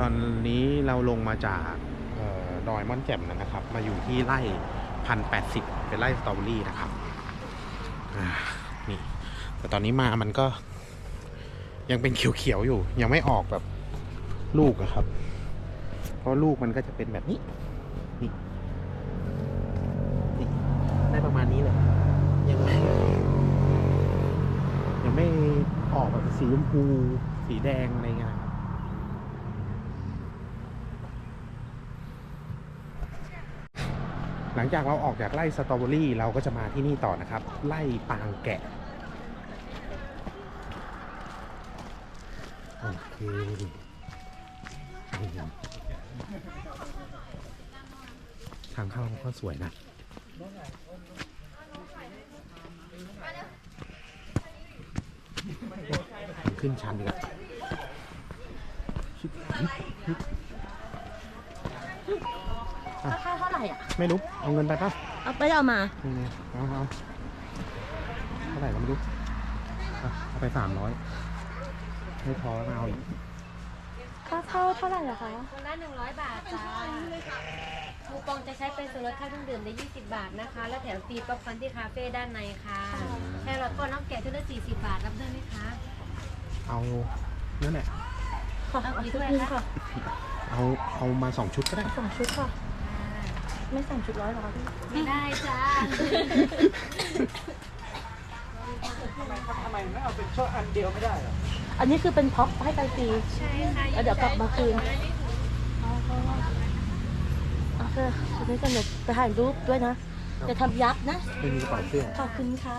ตอนนี้เราลงมาจากออดอยม่อนแจ่มนะครับ มาอยู่ที่ไร่พันแปดสิบเป็นไร่สตรอเบอรี่นะครับนี่แต่ตอนนี้มามันก็ ยังเป็นเขียวๆอยู่ ยังไม่ออกแบบลูกอะครับ เพราะลูกมันก็จะเป็นแบบนี้นี่นี่ได้ประมาณนี้เลยยังไม่ยังไม่ออกแบบสีชมพูสีแดงอะไรเงี้ยนะครับ หลังจากเราออกจากไร่สตรอเบอรี่เราก็จะมาที่นี่ต่อนะครับ ไร่ปางแกะ โอเคทางเข้าก็สวยนะขึ้นชันดีกว่าชิ ราคาเท่าไหร่อะ ไม่รู้ เอาเงินไปปะเอาไปเอามานี่ไงเอาเอาเท่าไหร่ก็ไม่รู้เอาเอาไปสามร้อยไม่พอแล้วเอาอีกค่าเข้าเท่าไหร่อะคะ คนละ100 บาทจ้าคูปองจะใช้เป็นส่วนลดค่าเครื่องดื่มได้ 20 บาทนะคะ และแถมฟรีป๊อปคอร์นที่คาเฟ่ด้านในค่ะแค่รถก็น้องแกะชุดละ40 บาทรับได้ไหมคะเอานั่นแหละขอเอาเอากี่ชุดถ้วยนึงคะค่ะเอาเอามาสองชุดก็ได้ สองชุดค่ะ ไม่สั่งชุดร้อยหรอคะพี่ไม่ได้จ้าทำไมไม่เอาเป็นช่ออันเดียวไม่ได้เหรอ อันนี้คือเป็นพ็อปให้ไปฟรีใช่ค่ะแล้วเดี๋ยวกลับมาคืนโอเคชุดนี้กันเดี๋ยวไปถ่ายรูปด้วยนะจะทำยับนะไม่มีกระเป๋าเสื้อขอบคุณค่ะ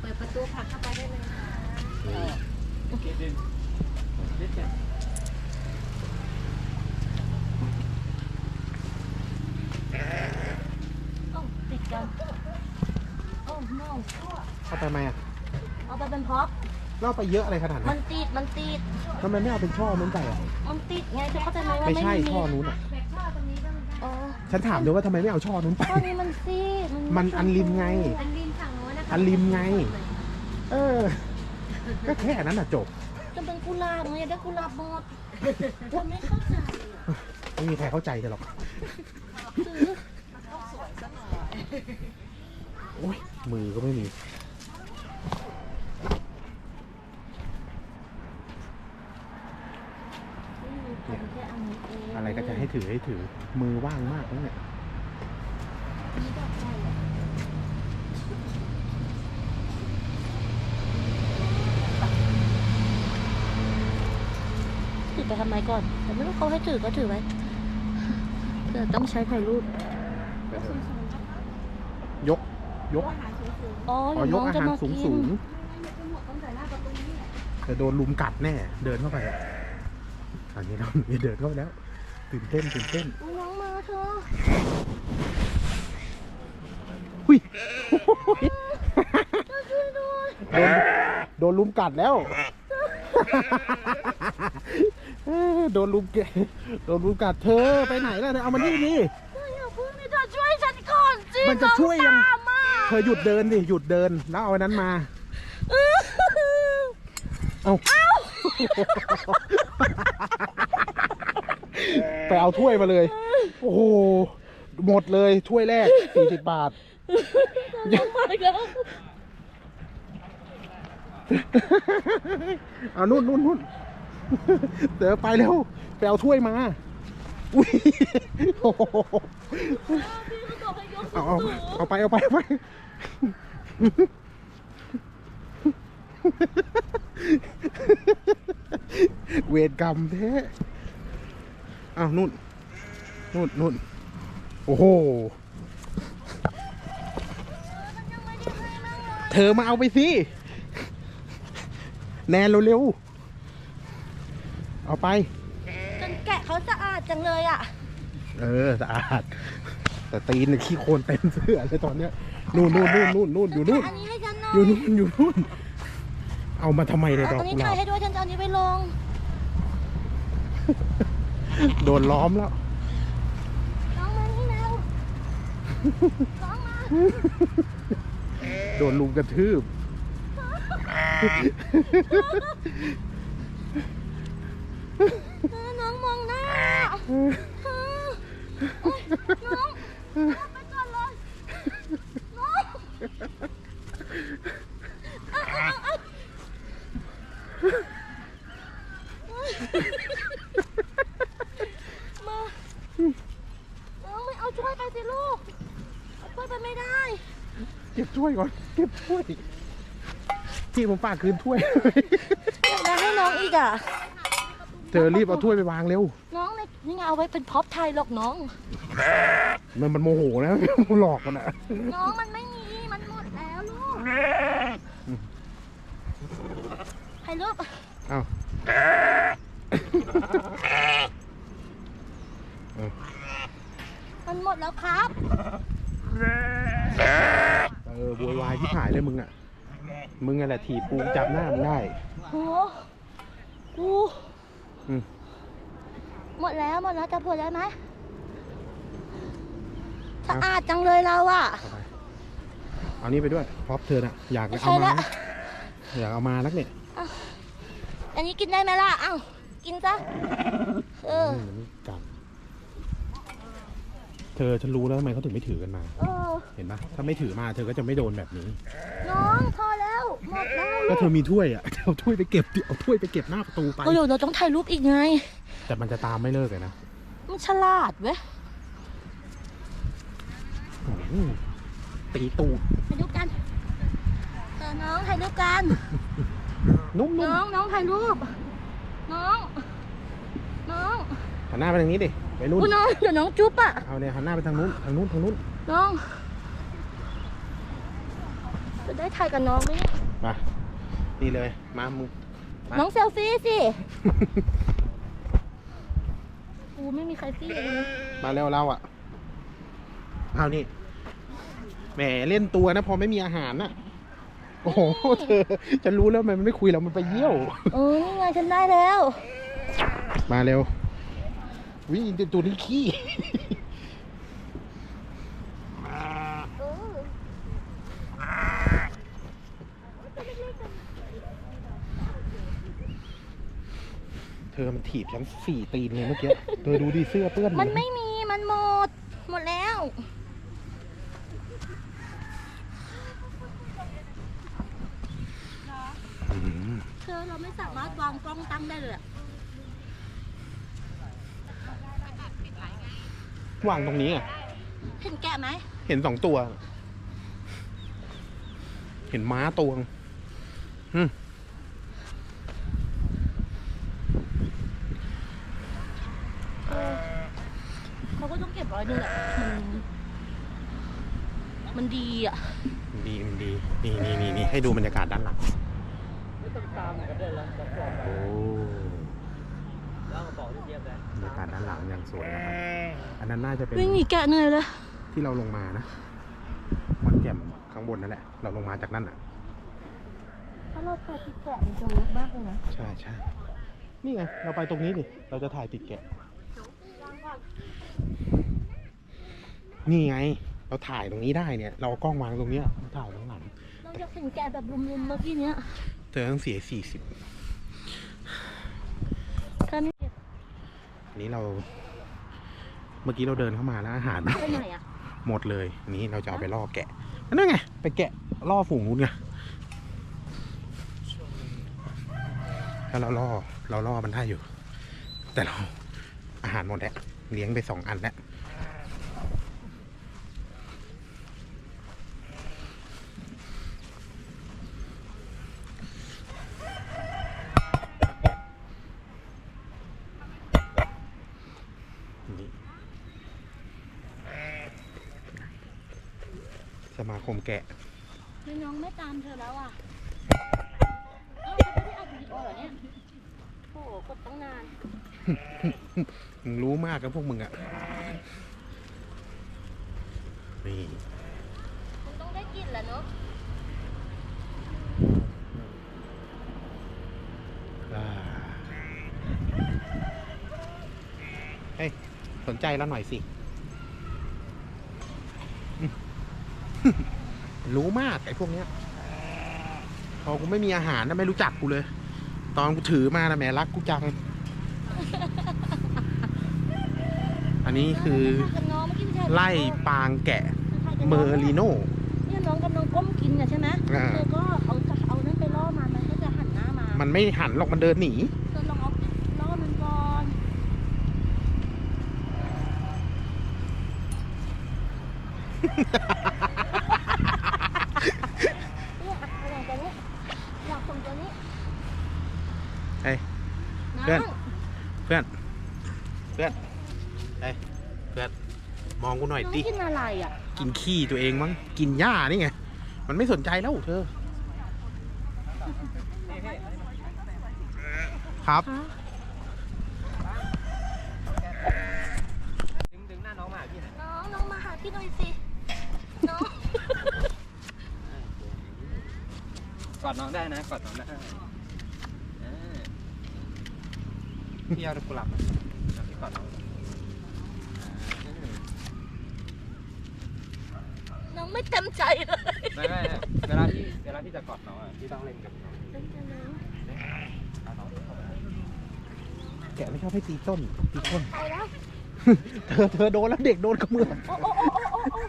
เปิดประตูผลักเข้าไปได้เลยค่ะ โอ้ติดกัน โอ้ no เอาไปไหมอะเอาไปเป็นพ็อปเล่าไปเยอะอะไรขนาดมันั้นนติด มันติด ทำไมไม่เอาเป็นช่อนู้นไปอะมันติดไงเธอเข้าใจไหมว่าไม่ไม่ใช่มีช่อนู้นอะแบกช่อตรงนี้บ้างไหมอ๋อฉันถามด้วยว่าทำไมไม่เอาช่อนู้นไป ข้อนี้มันซีดมันอันริมไง อันริมฝั่งโน้นนะคะอันริมไง เออ ก็แค่นั้นอะจบ จะเป็นกุหลาบไงได้กุหลาบหมดเธอไม่เข้าใจไม่มีใครเข้าใจเธอหรอกซื้อโอ้ยมือก็ไม่มี ไม่มีผมแค่อันนี้เองอะไรก็จะให้ถือให้ถือมือว่างมากนะเนี่ยนี่ดอกใหญ่อะถือไปทำไมก่อนแต่ไม่รู้เขาให้ถือก็ถือไว้เดี๋ยวต้องใช้ถ่ายรูปยกยกอ๋ออ๋อเดี๋ยวยน้กองอาจะหารมาสูงกิสูนงจะโดนลุมกัดแน่ เดินเข้าไป อะอันนี้เราเดินเข้าไปแล้วตื่นเต้นตื่นเต้นน้องมาเธอหุยช่วยด้วยโดนโดนลุมกัดแล้วเอ้อโดนลุมเกโดนลุมกัดเธอไปไหนล่ะเธอเอามานี่นี่เธออย่าพึ่งนี่เธอช่วยฉันก่อนสิมันจะช่วยยังน้อตามมาเธอหยุดเดินดิหยุดเดินแล้วเอาอันนั้นมา เอา ไปเอาถ้วยมาเลย โอ้โห หมดเลยถ้วยแรกสี่สิบบาทน้องมาอีกแล้วเอานู่นนู่นนู่นเดี๋ยวไปเร็วไปเอาถ้วยมา อุ้ยโอ้โหพี่เขาบอกให้ยกเอาเอาสูงเอาไปเอาไปเอาไป เวรกรรมแท้อ้าวนู่นนู่นนู่นโอ้โห เธอมาเอาไปสิ แนนเร็วๆ เอาไป จนแกะเขาสะอาดจังเลยอะ เออ สะอาด แต่ตีนเนี่ยขี้โคลนเต็มเสื้อเลยตอนเนี้ย นู่นนู่นนู่นนู่นนู่นอยู่นู่นแกะอันนี้ให้ฉันหน่ออยู่ยนู่นอยู่นู่น เอามาทำไมเลยเอาดอตกรงนี้กุหถ่าลายบให้ด้วยฉันจะเอาอันนี้ไปลง โดนล้อมแล้ว น้องมานี่แล้วน้องมาโดนลุมกระทืบ เออน้องมองหน้าน้องน้องไปก่อนเลยน้องเอาเอาเอามาน้อง ไม่เอาช่วยไปสิลูกเอาช่วยไปไม่ได้ เก็บถ้วยก่อน เก็บถ้วยพี่ผมฝากคืนถ้วยอยากได้ให้น้องอีกอะ เธอรีบเอาถ้วยไปวางเร็ว น้องในนี่ไงเอาไว้เป็นพ็อปไทยหรอกน้อง มันมันโมโหนะ หลอกมันอะน้องมันไม่มี มันหมดแล้วลูกถ่ายรูปเอ้า มันหมดแล้วครับ เออโวยวายที่หายเลยมึงอะมึงอะไรถีบปูจับหน้ามึงได้ โหกูอืม หมดแล้วหมดแล้วจะพูดได้ไหมสะอาดจังเลยเราอะเอาไปเอานี่ไปด้วยพร็อพเธอน่ะอยากไม่เอาใช่มาละอยากเอามานักเนี่ยอันนี้กินได้ไหมล่ะเอ้ากินซะเออมมันจับ เธอฉันรู้แล้วทำไมเขาถึงไม่ถือกันมา เออ เห็นปะถ้าไม่ถือมาเธอก็จะไม่โดนแบบนี้ น้องพอแล้วหมดแล้วก็ลูเธอมีถ้วยอะ เอาถ้วยไปเก็บดิเอาถ้วยไปเก็บหน้าประตูไปกเดี๋ยวเราต้องถ่ายรูปอีกไง แต่มันจะตามไม่เลิกเลยนะมันฉลาดเว้ยอืมตีตูดถ่ายรูปกันเออน้องถ่ายรูปกัน นุ่มน้องน้องถ่ายรูป น้องน้องๆหั นหน้าไปทางนี้ดิไปนู่นอุ้ยน้องเดี๋ยวน้องจุ๊บอะเอาเนี่ยหันหน้าไปทางนู้นทางนู้นทางนู้นน้องจะได้ถ่ายกับน้องไหมเนี่ยมานี่เลยมามึงมาน้องเซลฟี่สิกูไม่มีใครฟี่เลยนะมาเร็วเราอะเอานี่แหมเล่นตัวนะพอไม่มีอาหารน่ะโอ้โหเธอฉันรู้แล้วทำไมมันไม่คุยเรามันไปเยี่ยวเออนี่ไงฉันได้แล้ว มาเร็ว วิ่งตัวนี้ขี้เธอมันถีบฉันสี่ตีนเลยเมื่อกี้เธอดูดิเสื้อเปื้อนหดมันไม่มี มันหมด หมดแล้วอืมเธอเราไม่สามารถวางกล้องตั้งได้เลยอะ วางตรงนี้อะ เห็นแกะไหมเห็นสองตัว เห็นม้าตัวงอืมเออเขาก็ต้องเก็บไว้นี่แหละมันมันดีอะมันดีมันดี นี่นี่นี่นี่ให้ดูบรรยากาศด้านหลัง ไม่ต้องตามก็ได้แล้วจะบอกโอ้ แล้วบอกที่เทียบเลยบรรยากาศ ด้านหลังอย่างสวยนะครับ อันนั้นน่าจะเป็นวิ่งหนีแกะเหนื่อยเลยที่เราลงมานะมันแจ่มข้างบนนั่นแหละ เราลงมาจากนั่นอะ ถ้าเราถ่ายติดแกะมันจะเวิร์กมากเลยนะใช่ใช่นี่ไง เราไปตรงนี้ดิเราจะถ่ายติดแกะ นี่ไง เราถ่ายตรงนี้ได้เนี่ย เราเอากล้องวางตรงเนี้ยเราถ่ายตรงหลัง เราจะเห็นแกะแบบรุมๆเมื่อกี้เนี้ย เธอต้องเสียสี่สิบ ถ้าไม่เก็บ อั นนี้เรา เมื่อกี้เราเดินเข้ามาแล้วอาหาร ไปไหนอะหมดเลยนี้เราจะเอาไปล่อแกะนั่นไงไปแกะล่อฝูงนู้นไงถ้าเราล่อเราล่อมันได้อยู่ แต่เราอาหารหมดแล้วเลี้ยงไปสองอันแล้วนี่ส มาคมแกะคือน้องไม่ตามเธอแล้วอะเอ้าเขาไม่ได้อัดวิดีโอเหรอเนี่ยโอ้โหกดตั้งนานมึงรู้มากกับพวกมึงอะนี่คงต้องได้กินแหละเนาะอ่าเฮ้ยสนใจแล้วหน่อยสิ อืม รู้มากไอ้พวกเนี้ย พอกูไม่มีอาหารนะไม่รู้จักกูเลย ตอนกูถือมานะแหมรักกูจัง อันนี้คือกับน้องเมื่อกี้พี่ชายไล่ปางแกะเมอร์ลิโนเนี่ยน้องกับน้องก้มกินเนี่ยใช่ไหมอ่าเธอก็เอาจะเอานั่นไปล่อมันมันก็จะหันหน้ามา มันไม่หันหรอกมันเดินหนีเธอลองเอาล่อมันก่อนเนี่ยเอาอย่างตัวนี้อยากส่งตัวนี้ เฮ้ย น้ เพื่อน อง เพื่อน เพื่อนเฮ้ยเพื่อน ม องกูหน่อยน้องดิ กินอะไรอะ กินขี้ตัวเองมั้ง กินหญ้านี่ไง มันไม่สนใจแล้วเธอ ครับ ดึงดึงหน้าน้องมาหาพี่หน่อยน้องน้องมาหาพี่หน่อยสิ น้อง กอดน้องได้นะ กอดน้องได้เออพี่เอาดอกกุหลาบมาเอาพี่กอดน้องอ่า น้อง ไม่เต็มใจเลยไม่ไม่ไม่เวลาพี่เวลาพี่จะกอดน้องอะพี่ต้องเล่นกับน้องเต็มใจเลยเอาน้องเข้ามาแกะไม่ชอบให้ตีต้นตีต้น เอาแล้วเธอเธอโดนแล้วเด็กโดนขมือโอ้โอ้โอ้โอ้โอ้โอ้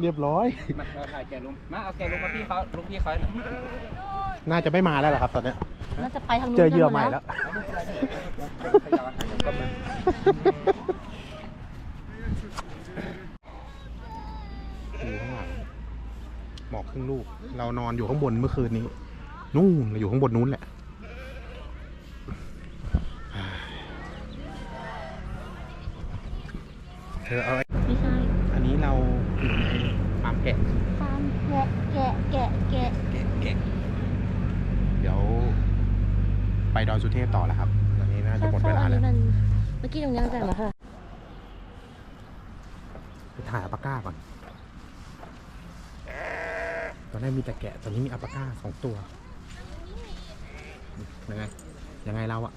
เรียบร้อย มาเราถ่ายแกลุงมาเอาแกลุงมาพี่เขาลุงพี่เขาหน่อยน่าจะไม่มาแล้วล่ะครับ ตอนเนี้ยน่าจะไปทางนู้นเจอเหยื่อกันใหม่ดแล้ว เอาไม่เป็นไรพี่ทยอยถ่ายกันก็มา อยู่ข้างหลัง หมอกครึ่งลูก เรานอนอยู่ข้างบนเมื่อคืนนี้ นู่นเราอยู่ข้างบนนู้นแหละเธอเอาไอ้ไม่ใช่อันนี้เราอยู่ในฟาร์มแกะฟาร์มแกะแกะแกะแกะแกะแกะเดี๋ยว ไปดอยสุเทพต่อแล้วครับ ตอนนี้น่าจะหมดเวลาอันแล้วนี้มันเมื่อกี้ตรงนี้มันแต่งมาค่ะ ไปถ่ายอัปปาก้าก่อนต อนแรกมีแต่แกะตอนนี้มีอัปปาก้าสองตัวยังไงยังไงเราอะ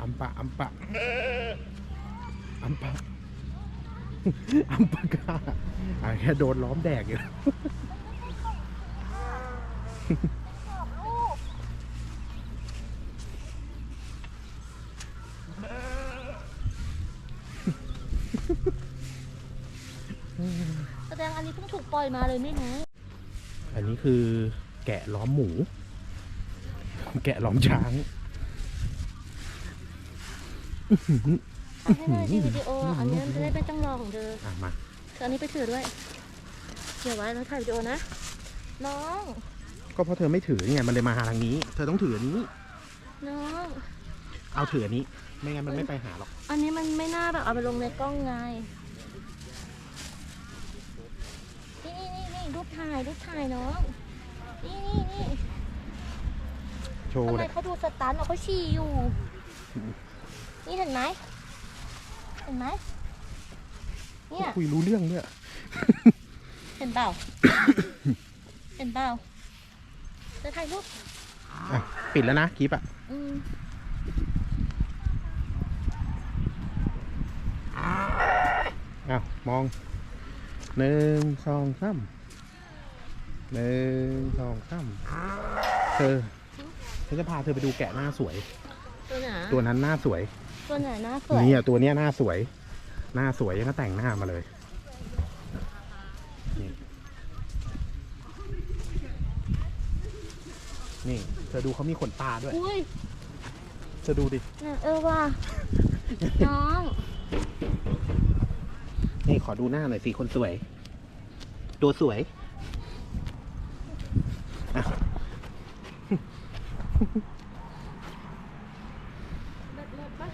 อัมปะอัมปะอัมปะอัมปะกาอะแค่โดนล้อมแดกอยู่ แสดง อันนี้เพิ่งถูกปล่อยมาเลยไม่รู้ อันนี้คือแกะล้อมหมู แกะล้อมช้างเอาให้มาดีวิดีโออะอันนี้มันจะได้เป็นจังรอของเธออะมาเธออันนี้ไปถือด้วยเดี๋ยวไว้แล้วถ่ายวิดีโอนะ น้อง ก็เพราะเธอไม่ถือนี่ไงมันเลยมาหาทางนี้ เธอต้องถืออันนี้ น้อง เอาถืออันนี้ ไม่งั้นมันไม่ไปหาหรอก อันนี้มันไม่น่าแบบเอาไปลงในกล้องไง นี่นี่นี่นี่ รูปถ่ายรูปถ่ายน้องนี่นี่นี่โชว์ทำไมเลยเขาดูสตันอะเขาฉี่อยู่ นี่เห็นไหมเห็นไหมเนี่ยคุยรู้เรื่องเนี่ยเห็นเปล่า เห็นเปล่าจะถ่ายรูปอะปิดแล้วนะคลิปอะ อืมอ้าว มองหนึ่งสองสาม หนึ่งสองสามเธอฉันจะพาเธอไปดูแกะหน้าสวย ตัวไหนตัวนั้นหน้าสวย ตัวไหนหน้าสวยเนี่ยตัวเนี้ยหน้าสวย หน้าสวยยังก็แต่งหน้ามาเลยนี่นี่เธอดูเขามีขนตาด้วย อุ้ยเธอดูดิ น่ะเออว่ะ น้องนี่ขอดูหน้าหน่อยสิคนสวย ตัวสวยอะ เลิศเลิศปะ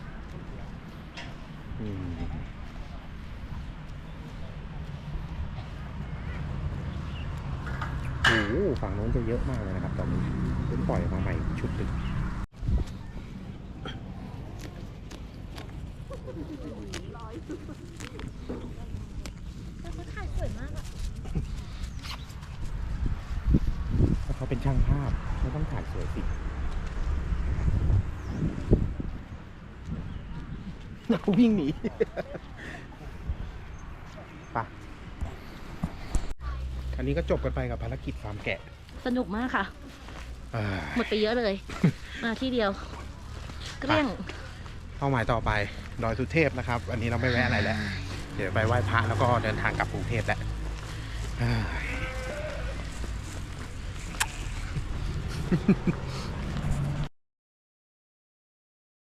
อืมโอ้โห ฝั่งโน้นจะเยอะมากเลยนะครับ ตอนนี้เพิ่งปล่อยออกมาใหม่ชุดหนึ่งเขาเขาเป็นช่างภาพเขาต้องถ่ายสวยสิเขาวิ่งหนี ไป อันนี้ก็จบกันไปกับภารกิจฟาร์มแกะ สนุกมากค่ะ อ่าหมดไปเยอะเลย มาที่เดียว เกลี้ยง เป้าหมายต่อไปดอยสุเทพนะครับ อันนี้เราไม่แวะอะไรแล้ว เดี๋ยวไปไหว้พระแล้วก็เดินทางกลับกรุงเทพแล้วอ่า